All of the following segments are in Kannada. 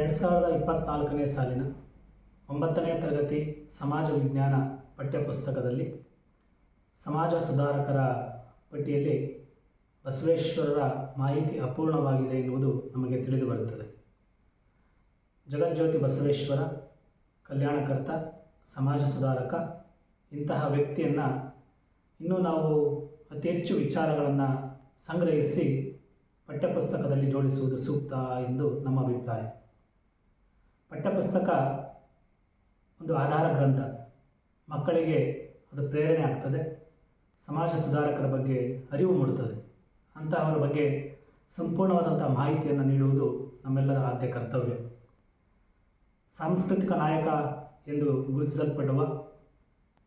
ಎರಡು ಸಾವಿರದ ಇಪ್ಪತ್ತ್ನಾಲ್ಕನೇ ಸಾಲಿನ ಒಂಬತ್ತನೇ ತರಗತಿ ಸಮಾಜ ವಿಜ್ಞಾನ ಪಠ್ಯಪುಸ್ತಕದಲ್ಲಿ ಸಮಾಜ ಸುಧಾರಕರ ಪಟ್ಟಿಯಲ್ಲಿ ಬಸವೇಶ್ವರರ ಮಾಹಿತಿ ಅಪೂರ್ಣವಾಗಿದೆ ಎನ್ನುವುದು ನಮಗೆ ತಿಳಿದು ಬರುತ್ತದೆ. ಜಗಜ್ಯೋತಿ ಬಸವೇಶ್ವರ, ಕಲ್ಯಾಣಕರ್ತ, ಸಮಾಜ ಸುಧಾರಕ, ಇಂತಹ ವ್ಯಕ್ತಿಯನ್ನು ಇನ್ನೂ ನಾವು ಅತಿ ಹೆಚ್ಚು ವಿಚಾರಗಳನ್ನು ಸಂಗ್ರಹಿಸಿ ಪಠ್ಯಪುಸ್ತಕದಲ್ಲಿ ಜೋಡಿಸುವುದು ಸೂಕ್ತ ಎಂದು ನಮ್ಮ ಅಭಿಪ್ರಾಯ. ಪಠ್ಯಪುಸ್ತಕ ಒಂದು ಆಧಾರ ಗ್ರಂಥ. ಮಕ್ಕಳಿಗೆ ಅದು ಪ್ರೇರಣೆ ಆಗ್ತದೆ. ಸಮಾಜ ಸುಧಾರಕರ ಬಗ್ಗೆ ಅರಿವು ಮೂಡುತ್ತದೆ. ಅಂತಹವರ ಬಗ್ಗೆ ಸಂಪೂರ್ಣವಾದಂಥ ಮಾಹಿತಿಯನ್ನು ನೀಡುವುದು ನಮ್ಮೆಲ್ಲರ ಆದ್ಯ ಕರ್ತವ್ಯ. ಸಾಂಸ್ಕೃತಿಕ ನಾಯಕ ಎಂದು ಗುರುತಿಸಲ್ಪಡುವ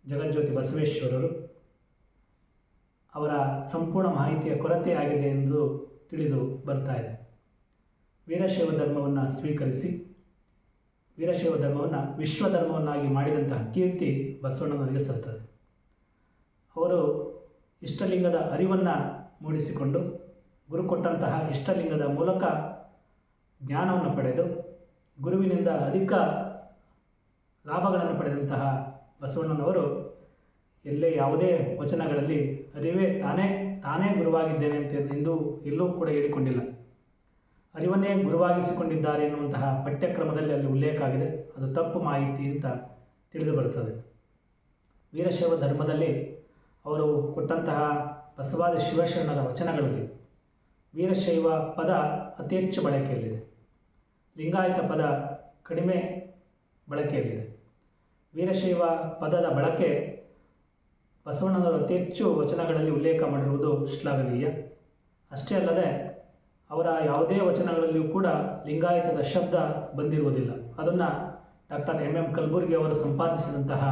ಜಗಜ್ಯೋತಿ ಬಸವೇಶ್ವರರು ಅವರ ಸಂಪೂರ್ಣ ಮಾಹಿತಿಯ ಕೊರತೆಯಾಗಿದೆ ಎಂದು ತಿಳಿದು ಬರ್ತಾ ಇದೆ. ವೀರಶೈವ ಧರ್ಮವನ್ನು ಸ್ವೀಕರಿಸಿ ವೀರಶೈವ ಧರ್ಮವನ್ನು ವಿಶ್ವ ಧರ್ಮವನ್ನಾಗಿ ಮಾಡಿದಂತಹ ಕೀರ್ತಿ ಬಸವಣ್ಣನವರಿಗೆ ಸಲ್ತದೆ ಅವರು ಇಷ್ಟಲಿಂಗದ ಅರಿವನ್ನು ಮೂಡಿಸಿಕೊಂಡು ಗುರು ಕೊಟ್ಟಂತಹ ಇಷ್ಟಲಿಂಗದ ಮೂಲಕ ಜ್ಞಾನವನ್ನು ಪಡೆದು ಗುರುವಿನಿಂದ ಅಧಿಕ ಲಾಭಗಳನ್ನು ಪಡೆದಂತಹ ಬಸವಣ್ಣನವರು ಎಲ್ಲೇ ಯಾವುದೇ ವಚನಗಳಲ್ಲಿ ಅರಿವೇ ತಾನೇ ತಾನೇ ಗುರುವಾಗಿದ್ದೇನೆ ಅಂತ ಎಂದು ಎಲ್ಲೂ ಕೂಡ ಹೇಳಿಕೊಂಡಿಲ್ಲ. ಅರಿವನ್ನೇ ಗುರುವಾಗಿಸಿಕೊಂಡಿದ್ದಾರೆ ಎನ್ನುವಂತಹ ಪಠ್ಯಕ್ರಮದಲ್ಲಿ ಅಲ್ಲಿ ಉಲ್ಲೇಖ ಆಗಿದೆ. ಅದು ತಪ್ಪು ಮಾಹಿತಿ ಅಂತ ತಿಳಿದು ಬರುತ್ತದೆ. ವೀರಶೈವ ಧರ್ಮದಲ್ಲಿ ಅವರು ಕೊಟ್ಟಂತಹ ಬಸವಾದಿ ಶಿವಶರಣರ ವಚನಗಳಲ್ಲಿ ವೀರಶೈವ ಪದ ಅತಿ ಹೆಚ್ಚು ಬಳಕೆಯಲ್ಲಿದೆ. ಲಿಂಗಾಯತ ಪದ ಕಡಿಮೆ ಬಳಕೆಯಲ್ಲಿದೆ. ವೀರಶೈವ ಪದದ ಬಳಕೆ ಬಸವಣ್ಣನವರು ಅತಿ ಹೆಚ್ಚು ವಚನಗಳಲ್ಲಿ ಉಲ್ಲೇಖ ಮಾಡಿರುವುದು ಶ್ಲಾಘನೀಯ. ಅಷ್ಟೇ ಅಲ್ಲದೆ ಅವರ ಯಾವುದೇ ವಚನಗಳಲ್ಲಿಯೂ ಕೂಡ ಲಿಂಗಾಯತದ ಶಬ್ದ ಬಂದಿರುವುದಿಲ್ಲ. ಅದನ್ನು ಡಾಕ್ಟರ್ ಎಂ ಎಂ ಕಲಬುರ್ಗಿ ಅವರು ಸಂಪಾದಿಸಿದಂತಹ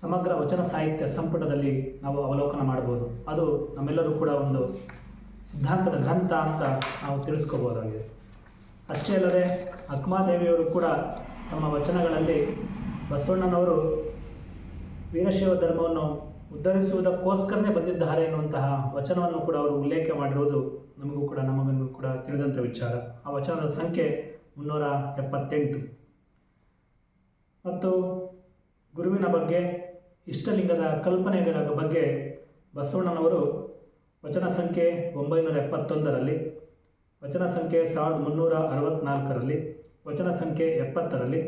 ಸಮಗ್ರ ವಚನ ಸಾಹಿತ್ಯ ಸಂಪುಟದಲ್ಲಿ ನಾವು ಅವಲೋಕನ ಮಾಡಬಹುದು. ಅದು ನಮ್ಮೆಲ್ಲರೂ ಕೂಡ ಒಂದು ಸಿದ್ಧಾಂತದ ಗ್ರಂಥ ಅಂತ ನಾವು ತಿಳಿಸ್ಕೋಬೋದಾಗಿದೆ ಅಷ್ಟೇ ಅಲ್ಲದೆ ಅಕ್ಮಾದೇವಿಯವರು ಕೂಡ ತಮ್ಮ ವಚನಗಳಲ್ಲಿ ಬಸವಣ್ಣನವರು ವೀರಶೈವ ಧರ್ಮವನ್ನು ಉದ್ಧರಿಸುವುದಕ್ಕೋಸ್ಕರನೇ ಬಂದಿದ್ದಾರೆ ಎನ್ನುವಂತಹ ವಚನವನ್ನು ಕೂಡ ಅವರು ಉಲ್ಲೇಖ ಮಾಡಿರುವುದು ನಮಗೂ ಕೂಡ ನಮಗನ್ನು ಕೂಡ ತಿಳಿದಂಥ ವಿಚಾರ. ಆ ವಚನದ ಸಂಖ್ಯೆ ಮುನ್ನೂರ ಎಪ್ಪತ್ತೆಂಟು. ಮತ್ತು ಗುರುವಿನ ಬಗ್ಗೆ, ಇಷ್ಟಲಿಂಗದ ಕಲ್ಪನೆಗಳ ಬಗ್ಗೆ ಬಸವಣ್ಣನವರು ವಚನ ಸಂಖ್ಯೆ ಒಂಬೈನೂರ ಎಪ್ಪತ್ತೊಂದರಲ್ಲಿ, ವಚನ ಸಂಖ್ಯೆ ಸಾವಿರದ ಮುನ್ನೂರ ಅರವತ್ತ್ನಾಲ್ಕರಲ್ಲಿ ವಚನ ಸಂಖ್ಯೆ ಎಪ್ಪತ್ತರಲ್ಲಿ,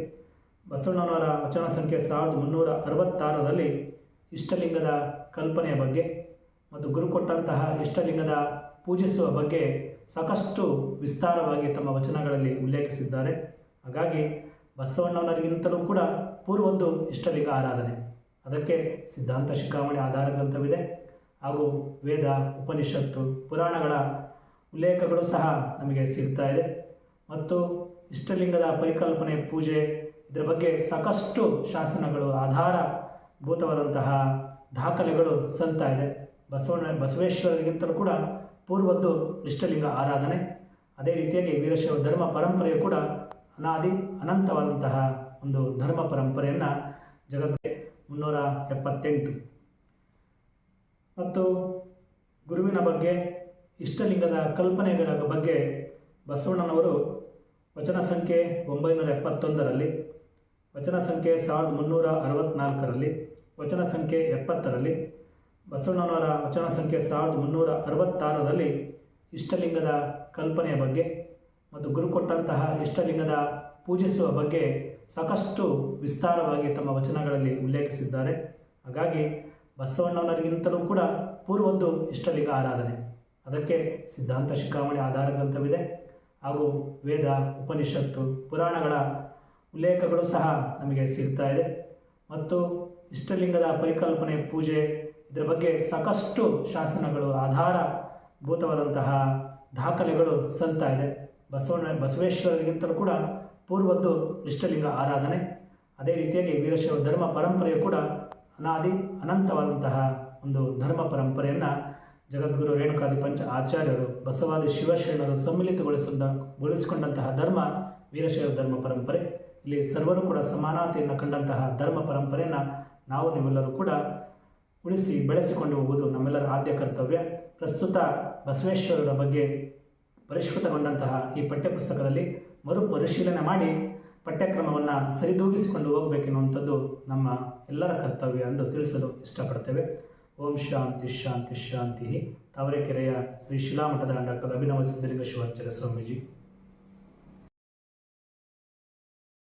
ಬಸವಣ್ಣನವರ ವಚನ ಸಂಖ್ಯೆ ಸಾವಿರದ ಮುನ್ನೂರ ಅರವತ್ತಾರರಲ್ಲಿ ಇಷ್ಟಲಿಂಗದ ಕಲ್ಪನೆಯ ಬಗ್ಗೆ ಮತ್ತು ಗುರು ಕೊಟ್ಟಂತಹ ಇಷ್ಟಲಿಂಗದ ಪೂಜಿಸುವ ಬಗ್ಗೆ ಸಾಕಷ್ಟು ವಿಸ್ತಾರವಾಗಿ ತಮ್ಮ ವಚನಗಳಲ್ಲಿ ಉಲ್ಲೇಖಿಸಿದ್ದಾರೆ. ಹಾಗಾಗಿ ಬಸವಣ್ಣನವರಿಗಿಂತಲೂ ಕೂಡ ಪೂರ್ವೊಂದು ಇಷ್ಟಲಿಂಗ ಆರಾಧನೆ. ಅದಕ್ಕೆ ಸಿದ್ಧಾಂತ ಶಿಖಾಮಣಿ ಆಧಾರ ಗ್ರಂಥವಿದೆ. ಹಾಗೂ ವೇದ, ಉಪನಿಷತ್ತು, ಪುರಾಣಗಳ ಉಲ್ಲೇಖಗಳು ಸಹ ನಮಗೆ ಸಿಗ್ತಾ ಇದೆ. ಮತ್ತು ಇಷ್ಟಲಿಂಗದ ಪರಿಕಲ್ಪನೆ, ಪೂಜೆ, ಇದರ ಬಗ್ಗೆ ಸಾಕಷ್ಟು ಶಾಸನಗಳು ಆಧಾರಭೂತವಾದಂತಹ ದಾಖಲೆಗಳು ಸಲ್ತಾ ಇದೆ. ಬಸವಣ್ಣ, ಬಸವೇಶ್ವರರಿಗಿಂತಲೂ ಕೂಡ ಪೂರ್ವದ್ದು ಇಷ್ಟಲಿಂಗ ಆರಾಧನೆ. ಅದೇ ರೀತಿಯಾಗಿ ವೀರಶೈವ ಧರ್ಮ ಪರಂಪರೆಯು ಕೂಡ ಅನಾದಿ, ಅನಂತವಾದಂತಹ ಒಂದು ಧರ್ಮ ಪರಂಪರೆಯನ್ನು ಜಗತ್ತಿಗೆ ಮುನ್ನೂರ ಎಪ್ಪತ್ತೆಂಟು. ಮತ್ತು ಗುರುವಿನ ಬಗ್ಗೆ, ಇಷ್ಟಲಿಂಗದ ಕಲ್ಪನೆಗಳ ಬಗ್ಗೆ ಬಸವಣ್ಣನವರು ವಚನ ಸಂಖ್ಯೆ ಒಂಬೈನೂರ ಎಪ್ಪತ್ತೊಂದರಲ್ಲಿ ವಚನ ಸಂಖ್ಯೆ ಸಾವಿರದ ಮುನ್ನೂರ ಅರವತ್ತ್ನಾಲ್ಕರಲ್ಲಿ ವಚನ ಸಂಖ್ಯೆ ಎಪ್ಪತ್ತರಲ್ಲಿ, ಬಸವಣ್ಣನವರ ವಚನ ಸಂಖ್ಯೆ ಸಾವಿರದ ಮುನ್ನೂರ ಅರವತ್ತಾರರಲ್ಲಿ ಇಷ್ಟಲಿಂಗದ ಕಲ್ಪನೆಯ ಬಗ್ಗೆ ಮತ್ತು ಗುರು ಕೊಟ್ಟಂತಹ ಇಷ್ಟಲಿಂಗದ ಪೂಜಿಸುವ ಬಗ್ಗೆ ಸಾಕಷ್ಟು ವಿಸ್ತಾರವಾಗಿ ತಮ್ಮ ವಚನಗಳಲ್ಲಿ ಉಲ್ಲೇಖಿಸಿದ್ದಾರೆ. ಹಾಗಾಗಿ ಬಸವಣ್ಣನವರಿಗಿಂತಲೂ ಕೂಡ ಪೂರ್ವೊಂದು ಇಷ್ಟಲಿಂಗ ಆರಾಧನೆ. ಅದಕ್ಕೆ ಸಿದ್ಧಾಂತ ಶಿಖಾಮಣಿ ಆಧಾರ ಗ್ರಂಥವಿದೆ. ಹಾಗೂ ವೇದ, ಉಪನಿಷತ್ತು, ಪುರಾಣಗಳ ಉಲ್ಲೇಖಗಳು ಸಹ ನಮಗೆ ಸಿಗ್ತಾ ಇದೆ. ಮತ್ತು ಇಷ್ಟಲಿಂಗದ ಪರಿಕಲ್ಪನೆ ಪೂಜೆ, ಇದರ ಬಗ್ಗೆ ಸಾಕಷ್ಟು ಶಾಸನಗಳು ಆಧಾರಭೂತವಾದಂತಹ ದಾಖಲೆಗಳು ಸಲ್ತಾ ಇದೆ. ಬಸವಣ್ಣ ಬಸವೇಶ್ವರರಿಗಿಂತಲೂ ಕೂಡ ಪೂರ್ವದ್ದು ಇಷ್ಟಲಿಂಗ ಆರಾಧನೆ. ಅದೇ ರೀತಿಯಾಗಿ ವೀರಶೈವ ಧರ್ಮ ಪರಂಪರೆಯು ಕೂಡ ಅನಾದಿ, ಅನಂತವಾದಂತಹ ಒಂದು ಧರ್ಮ ಪರಂಪರೆಯನ್ನು ಜಗದ್ಗುರು ರೇಣುಕಾದಿ ಪಂಚ ಆಚಾರ್ಯರು, ಬಸವಾದಿ ಶಿವಶರಣರು ಸಮ್ಮಿಲಿತಗೊಳಿಸಿದ ಗೊಳಿಸಿಕೊಂಡಂತಹ ಧರ್ಮ ವೀರಶೈವ ಧರ್ಮ ಪರಂಪರೆ. ಇಲ್ಲಿ ಸರ್ವರು ಕೂಡ ಸಮಾನತೆಯನ್ನು ಕಂಡಂತಹ ಧರ್ಮ ಪರಂಪರೆಯನ್ನು ನಾವು ನೀವೆಲ್ಲರೂ ಕೂಡ ಉಳಿಸಿ ಬೆಳೆಸಿಕೊಂಡು ಹೋಗುವುದು ನಮ್ಮೆಲ್ಲರ ಆದ್ಯ ಕರ್ತವ್ಯ. ಪ್ರಸ್ತುತ ಬಸವೇಶ್ವರರ ಬಗ್ಗೆ ಪರಿಷ್ಕೃತಗೊಂಡಂತಹ ಈ ಪಠ್ಯಪುಸ್ತಕದಲ್ಲಿ ಮರುಪರಿಶೀಲನೆ ಮಾಡಿ ಪಠ್ಯಕ್ರಮವನ್ನು ಸರಿದೂಗಿಸಿಕೊಂಡು ಹೋಗಬೇಕೆನ್ನುವಂಥದ್ದು ನಮ್ಮ ಎಲ್ಲರ ಕರ್ತವ್ಯ ಎಂದು ತಿಳಿಸಲು ಇಷ್ಟಪಡ್ತೇವೆ. ಓಂ ಶಾಂತಿ ಶಾಂತಿ ಶಾಂತಿ ತಾವರೆಕೆರೆಯ ಶ್ರೀ ಶಿಲಾಮಠದ ಡಾಕ್ಟರ್ ಅಭಿನವ ಶಿವಾಚಾರ್ಯ ಸ್ವಾಮೀಜಿ.